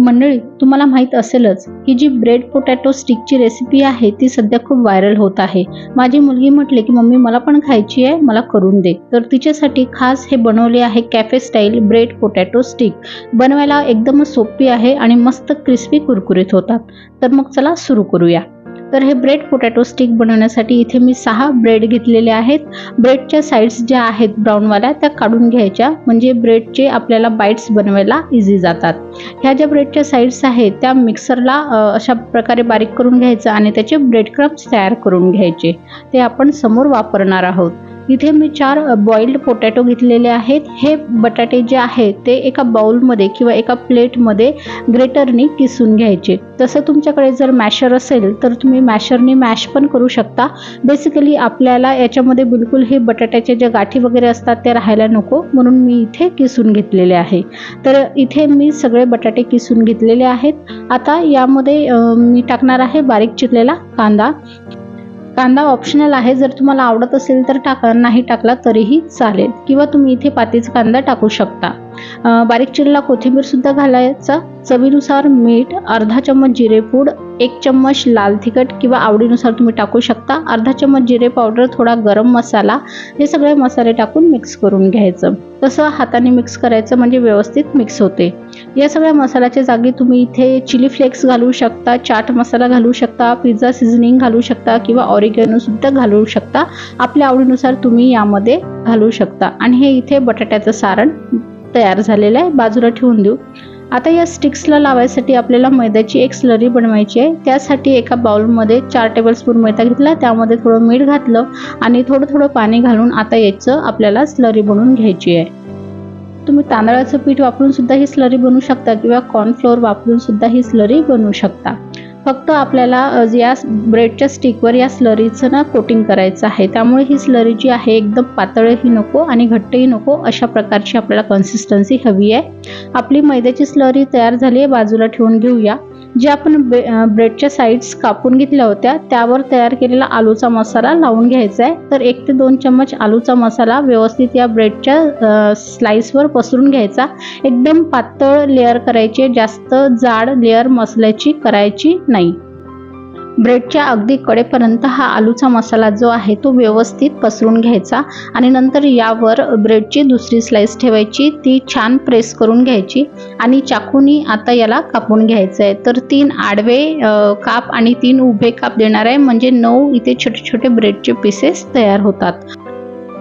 मंडळी तुम्हाला माहीत असेलच की जी ब्रेड पोटॅटो स्टिकची रेसिपी आहे ती सध्या खूप व्हायरल होत आहे. माझी मुलगी म्हटले की मम्मी मला पण खायची आहे मला करून दे. तर तिच्यासाठी खास हे बनवले आहे cafe style bread potato stick बनवायला एकदमच सोपी आहे आणि मस्त क्रिस्पी कुरकुरीत होतात. तर मग चला सुरू करूया. तर हे ब्रेड पोटॅटो स्टिक बनवण्यासाठी इथे मी सहा ब्रेड घेतलेले आहेत. ब्रेडच्या साईड्स ज्या आहेत ब्राऊनवाल्या त्या काढून घ्यायच्या. म्हणजे ब्रेडचे आपल्याला बाईट्स बनवायला इझी जातात. ह्या ज्या ब्रेडच्या साईड्स आहेत त्या मिक्सरला अशा प्रकारे बारीक करून घ्यायचं आणि त्याचे ब्रेड क्रम्स तयार करून घ्यायचे. ते आपण समोर वापरणार आहोत. इथे मी चार बॉइल्ड पोटॅटो घेतलेले आहेत. हे बटाटे जे आहेत ते एका बाउलमध्ये किंवा एका प्लेटमध्ये ग्रेटरनी किसून घ्यायचे. तसं तुमच्याकडे जर मॅशर असेल तर तुम्ही मॅशरनी मॅश पण करू शकता. बेसिकली आपल्याला याच्यामध्ये बिलकुल हे बटाट्याच्या ज्या गाठी वगैरे असतात त्या राहायला नको. म्हणून मी इथे किसून घेतलेले आहे. तर इथे मी सगळे बटाटे किसून घेतलेले आहेत. आता यामध्ये मी टाकणार आहे बारीक चिरलेला कांदा. कांदा ऑप्शनल आहे. जर तुम्हाला आवडत असेल तर टाका. नाही टाकला तरीही चालेल. किंवा तुम्ही इथे पातीचा कांदा टाकू शकता. बारीक चिरला कोथिंबीर सुद्धा घालायचा. चवीनुसार मीठ अर्धा चम्मच जिरे पूड एक चम्मच लाल तिखट किंवा आवडीनुसार तुम्ही टाकू शकता. अर्धा चम्मच जिरे पावडर थोडा गरम मसाला. हे सगळे मसाले टाकून मिक्स करून घ्यायचं. तसं हाताने मिक्स करायचं म्हणजे व्यवस्थित मिक्स होते. या सगळ्या मसाल्याच्या जागी तुम्ही इथे चिली फ्लेक्स घालू शकता चाट मसाला घालू शकता पिझ्झा सिझनिंग घालू शकता किंवा ऑरिगॅनोसुद्धा घालू शकता. आपल्या आवडीनुसार तुम्ही यामध्ये घालू शकता. आणि हे इथे बटाट्याचं सारण तयार झालेलं आहे. बाजूला ठेवून देऊ. आता या स्टिक्सला लावायसाठी आपल्याला मैद्याची एक स्लरी बनवायची आहे. त्यासाठी एका बाउलमध्ये चार टेबलस्पून मैदा घेतला. त्यामध्ये थोडं मीठ घातलं आणि थोडं थोडं पाणी घालून आता याचं आपल्याला स्लरी बनवून घ्यायची आहे. तुम्ही तांदळाचं पीठ वापरून सुद्धा ही स्लरी बनवू शकता किंवा कॉर्नफ्लोअर वापरून सुद्धा ही स्लरी बनवू शकता. फक्त आपल्याला या ब्रेडच्या स्टिकवर या स्लरीचं ना कोटिंग करायचं आहे त्यामुळे ही स्लरी जी आहे एकदम पातळही नको आणि घट्टही नको अशा प्रकारची आपल्याला कन्सिस्टन्सी हवी आहे. आपली मैद्याची स्लरी तयार झाली आहे बाजूला ठेवून घेऊया. जे आपण ब्रे ब्रेडच्या साईड्स कापून घेतल्या होत्या त्यावर तयार केलेला आलूचा मसाला लावून घ्यायचा आहे तर एक ते दोन चम्मच आलूचा मसाला व्यवस्थित या ब्रेडच्या स्लाईसवर पसरून घ्यायचा. एकदम पातळ लेअर करायची जास्त जाड लेअर मसाल्याची करायची नाही. ब्रेडच्या अगदी कडेपर्यंत हा आलूचा मसाला जो आहे तो व्यवस्थित पसरून घ्यायचा आणि नंतर यावर ब्रेडची दुसरी स्लाइस ठेवायची. ती छान प्रेस करून घ्यायची आणि चाकूनी आता याला कापून घ्यायचं आहे तर तीन आडवे काप आणि तीन उभे काप देणार आहे. म्हणजे नऊ इथे छोटे छोटे ब्रेडचे पीसेस तयार होतात.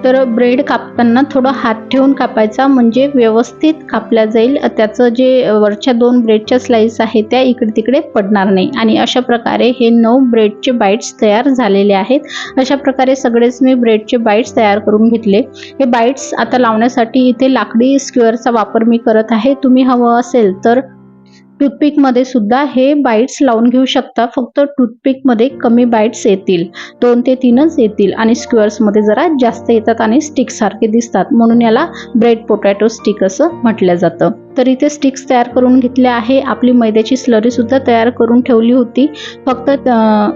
तर ब्रेड कापताना थोडं हात ठेवून कापायचा म्हणजे व्यवस्थित कापल्या जाईल. त्याचं जे वरच्या दोन ब्रेडच्या स्लाईस आहे त्या इकडे तिकडे पडणार नाही. आणि अशा प्रकारे हे नऊ ब्रेडचे बाईट्स तयार झालेले आहेत. अशा प्रकारे सगळेच मी ब्रेडचे बाईट्स तयार करून घेतले. हे बाईट्स आता लावण्यासाठी इथे लाकडी स्क्वेअरचा वापर मी करत आहे. तुम्ही हवं असेल तर टूथपिकमध्ये सुद्धा हे बाईट्स लावून घेऊ शकता. फक्त टूथपिकमध्ये कमी बाईट्स येतील. दोन ते तीनच येतील आणि स्क्वेअर्समध्ये जरा जास्त येतात आणि स्टिकसारखे दिसतात. म्हणून याला ब्रेड पोटॅटो स्टिक असं म्हटलं जातं. तर इथे स्टिक्स तयार करून घेतल्या आहे. आपली मैद्याची स्लरीसुद्धा तयार करून ठेवली होती. फक्त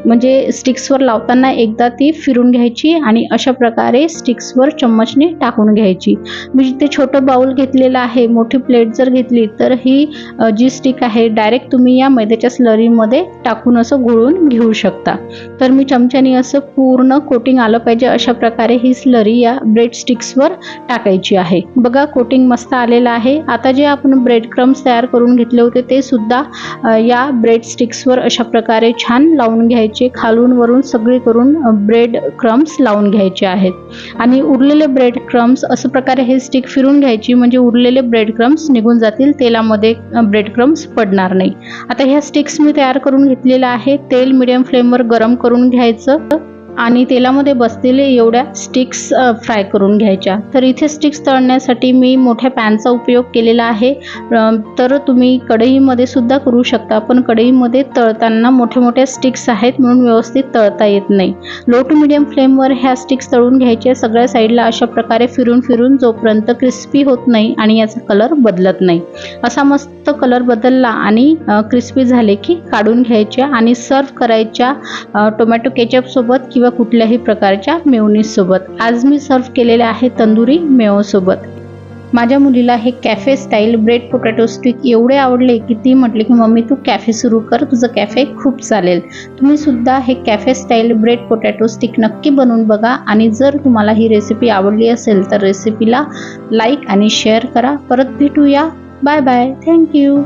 म्हणजे स्टिक्सवर लावताना एकदा ती फिरून घ्यायची आणि अशा प्रकारे स्टिक्सवर चम्मचने टाकून घ्यायची. म्हणजे मी जिथे छोटं बाउल घेतलेलं आहे. मोठी प्लेट जर घेतली तर ही जी स्टिक आहे डायरेक्ट तुम्ही या मैद्याच्या स्लरीमध्ये टाकून असं घोळून घेऊ शकता. तर मी चमच्याने असं पूर्ण कोटिंग आलं पाहिजे अशा प्रकारे ही स्लरी या ब्रेड स्टिक्सवर टाकायची आहे. बघा कोटिंग मस्त आलेलं आहे. आता जे आपण ब्रेड क्रम्स तयार करून घेतले होते ते सुद्धा या ब्रेड स्टिक्सवर अशा प्रकारे छान लावून घ्यायचे. खालून वरून सगळी करून ब्रेड क्रम्स लावून घ्यायचे आहेत. आणि उरलेले ब्रेड क्रम्स असं प्रकारे हे स्टिक फिरून घ्यायची म्हणजे उरलेले ब्रेड क्रम्स निघून जातील तेलामध्ये ब्रेड क्रम्स पडणार नाही. आता ह्या स्टिक्स मी तयार करून घेतलेलं आहे तेल मिडियम फ्लेमवर गरम करून घ्यायचं. आणि तेलामध्ये बसलेले एवढ्या स्टिक्स फ्राय करून घ्यायच्या. तर इथे स्टिक्स तळण्यासाठी मी मोठ्या पॅनचा उपयोग केलेला आहे. तर तुम्ही कढईमध्ये सुद्धा करू शकता पण कढईमध्ये तळताना मोठ्या मोठ्या स्टिक्स आहेत म्हणून व्यवस्थित तळता येत नाही. लो टू मिडियम फ्लेमवर ह्या स्टिक्स तळून घ्यायच्या. सगळ्या साईडला अशा प्रकारे फिरून फिरून जोपर्यंत क्रिस्पी होत नाही आणि याचा कलर बदलत नाही. असा मस्त कलर बदलला आणि क्रिस्पी झाले की काढून घ्यायच्या आणि सर्व करायच्या टोमॅटो केचपसोबत किंवा कुठल्याही प्रकारच्या मेवनीसोबत आज मी सर्व केलेले आहे तंदुरी मेयोसोबत माझ्या मुलीला हे cafe style bread potato stick एवढे आवडले की ती म्हटली की मम्मी तू कॅफे सुरू कर तुझं कॅफे खूप चालेल. तुम्ही सुद्धा हे cafe style bread potato stick नक्की बनवून बघा आणि जर तुम्हाला ही रेसिपी आवडली असेल तर रेसिपीला लाईक आणि शेअर करा. परत भेटूया. Bye bye thank you